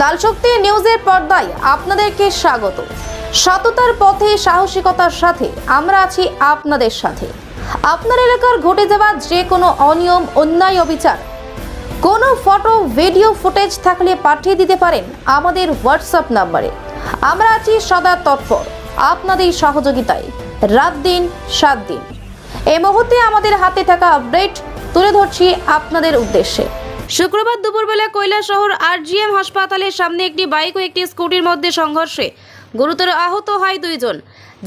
লাল শক্তি নিউজের পর্দায় আপনাদেরকে স্বাগত। সততার পথে সাহসিকতার সাথে আমরা আছি আপনাদের সাথে। আপনার এলাকার ঘটে যাওয়া যে কোনো অনিয়ম, অন্যায়, অবিচার, কোনো ফটো, ভিডিও, ফুটেজ থাকলে পাঠিয়ে দিতে পারেন আমাদের হোয়াটসঅ্যাপ নম্বরে। আমরা আছি সদা তৎপর, আপনাদের সহযোগিতায়, রাত দিন, সাত দিন। এই মুহূর্তে আমাদের হাতে থাকা আপডেট তুলে ধরছি আপনাদের উদ্দেশ্যে। শুক্রবার দুপুরবেলা শহর আরজিএম হাসপাতালের সামনে একটি বাইক ও একটি স্কুটির মধ্যে সংঘর্ষে গুরুতর আহত হয় দুইজন।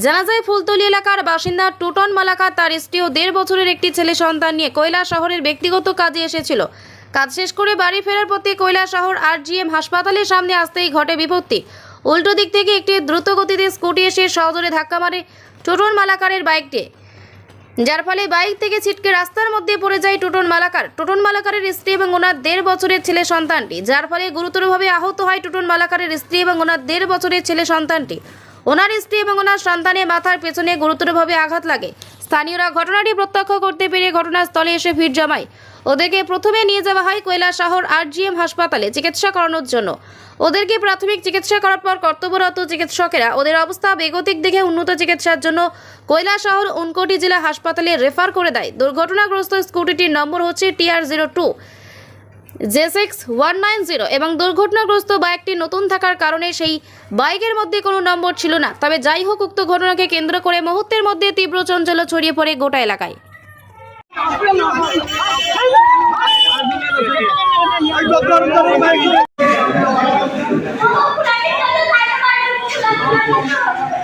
জানা যায়, ফুলতলি এলাকার বাসিন্দা টুটন মালাকা তার স্ত্রী ও দেড় বছরের একটি ছেলে সন্তান নিয়ে কৈলাস শহরের ব্যক্তিগত কাজে এসেছিল। কাজ শেষ করে বাড়ি ফেরার পথে শহর আরজিএম হাসপাতালের সামনে আসতেই ঘটে বিপত্তি। উল্টো দিক থেকে একটি দ্রুত গতিতে স্কুটি এসে সহজরে ধাক্কা মারে টুটন মালাকারের বাইকটি। যার ফলে বাইক থেকে ছিটকে রাস্তার মধ্যে পড়ে যায় টুটন মালাকার। টোটন মালাকারের স্ত্রী এবং ওনার দেড় বছরের ছেলে সন্তানটি, যার ফলে গুরুতরভাবে আহত হয় টুটন মালাকারের স্ত্রী এবং ওনার দেড় বছরের ছেলে সন্তানটি। ওনার স্ত্রী এবং ওনার সন্তানের মাথার পেছনে গুরুতরভাবে আঘাত লাগে। স্থানীয়রা ঘটনাটি প্রত্যক্ষ করতে পেরে ঘটনাস্থলে এসে ভিড় জমায়। ওদেরকে প্রথমে নিয়ে যাওয়া হয় কৈলা শহর আরজিএম হাসপাতালে চিকিৎসা করানোর জন্য। ওদেরকে প্রাথমিক চিকিৎসা করার পর কর্তব্যরত চিকিৎসকেরা ওদের অবস্থা বেগতিক দেখে উন্নত চিকিৎসার জন্য কৈলা শহর উনকোটি জেলা হাসপাতালে রেফার করে দেয়। দুর্ঘটনাগ্রস্ত স্কুটিটির নম্বর হচ্ছে TR zero two. J six one nine zero এবং দুর্ঘটনাগ্রস্ত বাইকটি নতুন থাকার কারণে সেই বাইকের মধ্যে কোনো নম্বর ছিল না। তবে যাই হোক, উক্ত ঘটনাকে কেন্দ্র করে মুহূর্তের মধ্যে তীব্র চঞ্চল্য ছড়িয়ে পড়ে গোটা এলাকায়।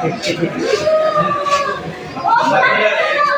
Thank